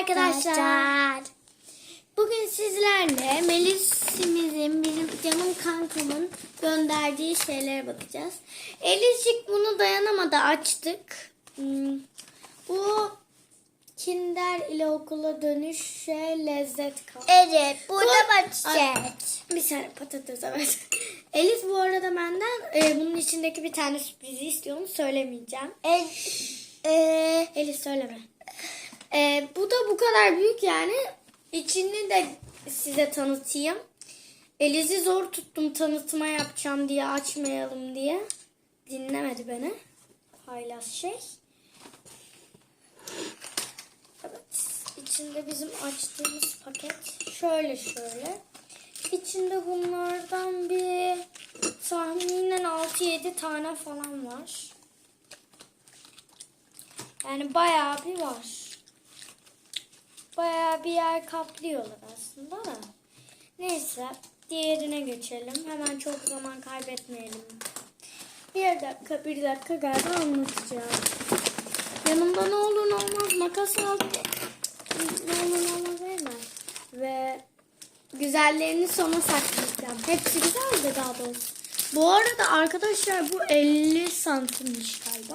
arkadaşlar. Bugün sizlerle Melis'imizin, bizim canım kankamın gönderdiği şeylere bakacağız. Eliscik bunu dayanamadı açtık. Hmm, Bu Kinder ile okula dönüşe lezzet kaldı. Evet, burada Bu- bakacağız. Bir saniye patates evet. Elis bu arada benden e, bunun içindeki bir tane sürprizi istiyor mu söylemeyeceğim. E, e, Elis söyleme. E, bu da bu kadar büyük yani. İçini de size tanıtayım. Elis'i zor tuttum tanıtma yapacağım diye açmayalım diye. Dinlemedi beni. Haylaz şey. Evet. İçinde bizim açtığımız paket şöyle şöyle. İçinde bunlardan bir tahminen 6-7 tane falan var. Yani bayağı bir var. Bayağı bir yer kaplıyorlar aslında da. Neyse diğerine geçelim. Hemen çok zaman kaybetmeyelim. Bir dakika bir dakika galiba anlatacağım. Yanımda ne olur ne olmaz makas al. Ne olur ne olmaz verme. Ve güzellerini sona saklayacağım. Hepsi güzel de daha doğrusu. Bu arada arkadaşlar bu 50 santimmiş galiba.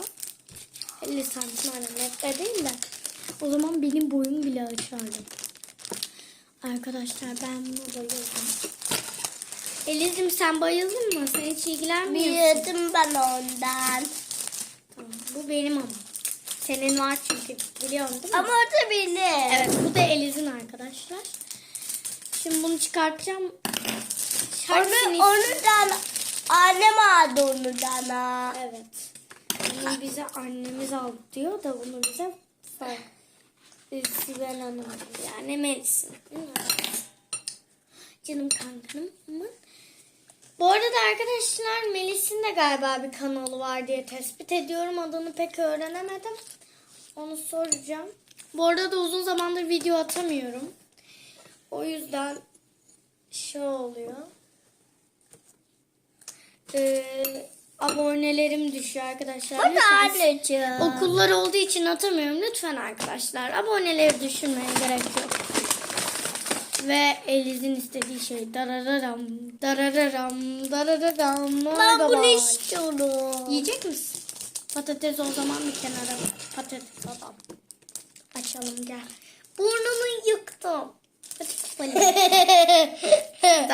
50 santim aynen metre değil de. O zaman benim boyum bile aşardı. Arkadaşlar ben buna bayıldım. Elizim sen bayıldın mı? Sen hiç ilgilenmiyorsun. biliyordum ben ondan. Tamam, bu benim ama. Senin var çünkü biliyorsun değil mi? Ama o da benim. Evet bu da Eliz'in arkadaşlar. Şimdi bunu çıkartacağım. Onu, onu da annem aldı onu bana. Evet. Bunu bize annemiz aldı diyor da bunu bize Fa- e, Sibel Hanım. Yani Melis'in. Canım kankamın. Bu arada arkadaşlar Melis'in de galiba bir kanalı var diye tespit ediyorum. Adını pek öğrenemedim. Onu soracağım. Bu arada uzun zamandır video atamıyorum. O yüzden şey oluyor. Ee, abonelerim düşüyor arkadaşlar. Bu da Lütfen anneciğim. Okullar olduğu için atamıyorum. Lütfen arkadaşlar aboneleri düşürmeye gerek yok. Ve Eliz'in istediği şey darararam, darararam, darararam. Ben bunu Bye. istiyorum. Yiyecek misin? Patates o zaman bir kenara. Patates adam. Açalım gel. Burnunu yıktım. Hadi. Ben